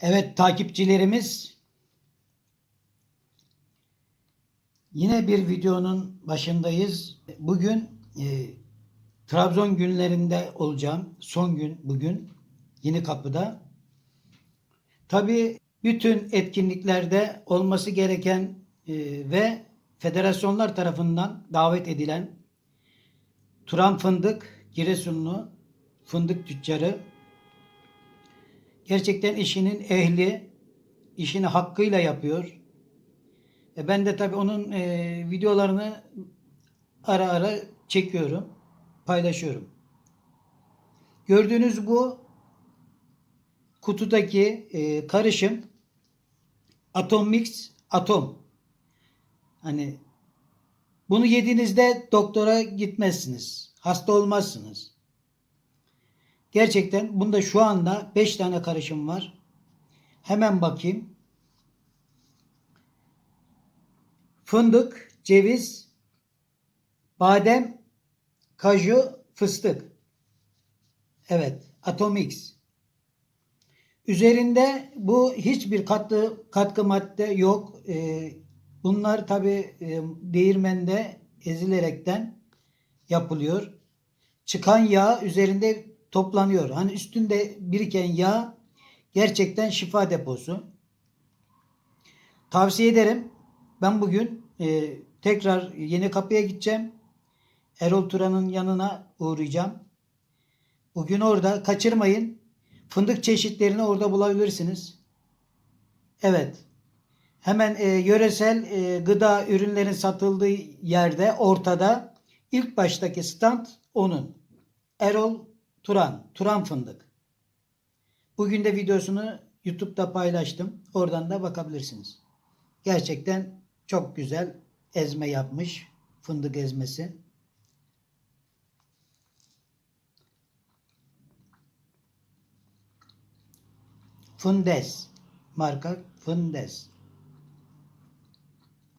Evet takipçilerimiz yine bir videonun başındayız. Bugün e, Trabzon günlerinde olacağım. Son gün bugün Yeni Kapı'da. Tabii bütün etkinliklerde olması gereken e, ve federasyonlar tarafından davet edilen Turan Fındık Giresunlu fındık tüccarı gerçekten işinin ehli, işini hakkıyla yapıyor. E ben de tabii onun e, videolarını ara ara çekiyorum, paylaşıyorum. Gördüğünüz bu kutudaki e, karışım Atom Mix Atom. Hani bunu yediğinizde doktora gitmezsiniz. Hasta olmazsınız. Gerçekten bunda şu anda 5 tane karışım var. Hemen bakayım. Fındık, ceviz, badem, kaju, fıstık. Evet, Atomix. Üzerinde bu hiçbir katkı katkı madde yok. Ee, bunlar tabi e, değirmende ezilerekten yapılıyor. Çıkan yağ üzerinde toplanıyor. Hani üstünde biriken yağ gerçekten şifa deposu. Tavsiye ederim. Ben bugün e, tekrar yeni kapıya gideceğim. Erol Turan'ın yanına uğrayacağım. Bugün orada kaçırmayın. Fındık çeşitlerini orada bulabilirsiniz. Evet. Hemen e, yöresel e, gıda ürünlerin satıldığı yerde ortada ilk baştaki stand onun. Erol Turan, Turan Fındık. Bugün de videosunu YouTube'da paylaştım. Oradan da bakabilirsiniz. Gerçekten çok güzel ezme yapmış. Fındık ezmesi. Fundes. Marka Fundes.